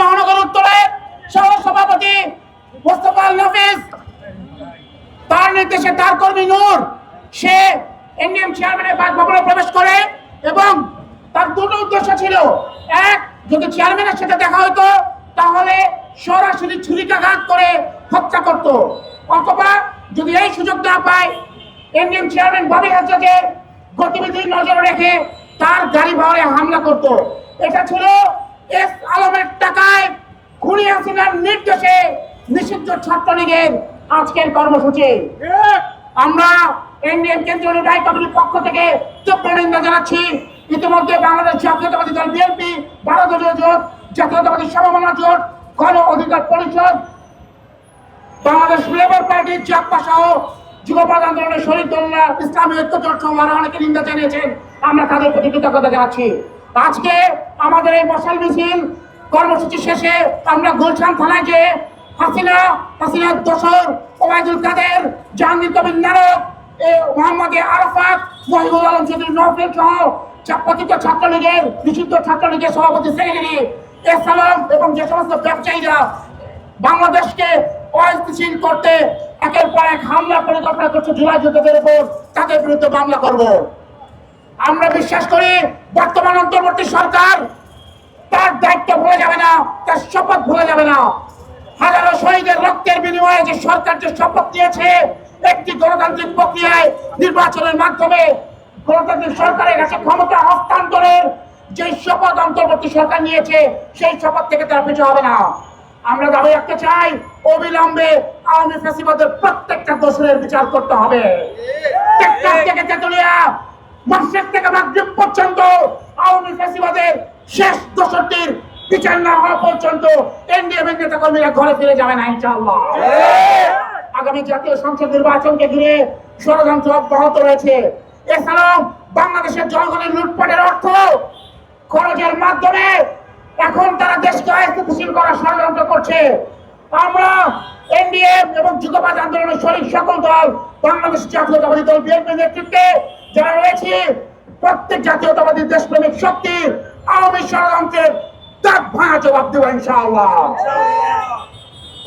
মহানগর উত্তরের সহ মোস্তফা নফিস? তার নির্দেশে তার কর্মী নূর, সে এনডিএম চেয়ারম্যানের বাসভবনে প্রবেশ করে এবং তার দুটো উদ্দেশ্য ছিল, এক, যদি চেয়ারম্যানের সাথে দেখা হতো তাহলে সরাসরি ছুরিকাঘাত করে হত্যা করত। অথবা যদি এই সুযোগ না পায় এনডিএম চেয়ারম্যান ববি হাজকের গতিবিধি নজরে রেখে তার গাড়ি ভাড়ে হামলা করত। এটা ছিল এস আলমের টাকায় খুনি হাসিনার নির্দেশে নিষিদ্ধ ছাত্রলীগের আজকের কর্মসূচি। আমরা এনডিএম কেন্দ্রীয় নির্বাহী কমিটির পক্ষ থেকে তীব্র নিন্দা জানাচ্ছি। ইতিমধ্যে বাংলাদেশ জাতীয়তাবাদী দল বিএনপি দলীয় জোট জাতীয়তাবাদী সমমনা জোট গণ অধিকার পরিষদ বাংলাদেশ লেবার পার্টির চাপ্পা সহ যুবপদ আন্দোলনের শহীদ দল্লা ইসলামী ঐক্য জোট অনেকে নিন্দা জানিয়েছেন। আমরা তাদের প্রতি কৃতজ্ঞতা জানাচ্ছি। আজকে আমাদের এই মশাল মিছিল কর্মসূচি শেষে আমরা গুলশান থানায় যে হাসিনা হাসিনার দোসর ওবায়দুল কাদের, জাহাঙ্গীর কবির নারক মোহাম্মদ আরাফাত, মহিবুল আলম চৌধুরী নফেল সহ চাপ্পাতিত ছাত্রলীগের, নিষিদ্ধ ছাত্রলীগের সভাপতি সেক্রেটারি এসালাম এবং যে সমস্ত ব্যবসায়ীরা বাংলাদেশকে অস্থিতিশীল করতে একের পর এক হামলা পরিকল্পনা করছে জুলাই যুদ্ধের উপর, তাদের বিরুদ্ধে মামলা করব। আমরা বিশ্বাস করি, বর্তমান অন্তর্বর্তী সরকার তার দায়িত্ব ভুলে যাবে না, তার শপথ ভুলে যাবে না। হাজারো শহীদের রক্তের বিনিময়ে যে সরকার যে শপথ নিয়েছে, একটি গণতান্ত্রিক প্রক্রিয়ায় নির্বাচনের মাধ্যমে গণতান্ত্রিক সরকারের কাছে ক্ষমতা হস্তান্তরের যে শপথ অন্তর্বর্তী সরকার নিয়েছে, সেই শপথ থেকে তারা পিছু হবে না। আমরা দাবি রাখতে চাই। অবিলম্বে আওয়ামী ফ্যাসিবাদের প্রত্যেকটা দোষরের বিচার করতে হবে। থেকে থেকে মাগরিব পর্যন্ত আওয়ামী ফ্যাসিবাদের শেষ দোষরটির বিচার না হওয়া পর্যন্ত এনডিএম এর নেতা কর্মীরা ঘরে ফিরে যাবে না, ইনশাআল্লাহ। আগামী জাতীয় সংসদ নির্বাচনকে ঘিরে ষড়যন্ত্র অব্যাহত রয়েছে। এছাড়াও বাংলাদেশের জনগণের লুটপাটের অর্থ খরচের মাধ্যমে এখন দেশকে অস্থিতিশীল করার ষড়যন্ত্র করছে। আমরা এনডিএম এবং যুগবাদ আন্দোলনের শরীর সকল দল বাংলাদেশ জাতীয়তাবাদী দল বিএনপি নেতৃত্বে যারা রয়েছে প্রত্যেক জাতীয়তাবাদী দেশপ্রেমিক শক্তি আওয়ামী ষড়যন্ত্রের দাঁত ভাঙা জবাব দেবো ইনশাআল্লাহ।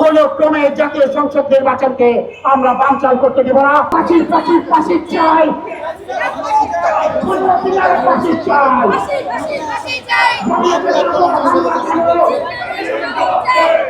কোন ক্রমে জাতীয় সংসদ নির্বাচনকে আমরা বানচাল করতে দেব না। ফাঁসি ফাঁসি ফাঁসি চাই। ফাঁসি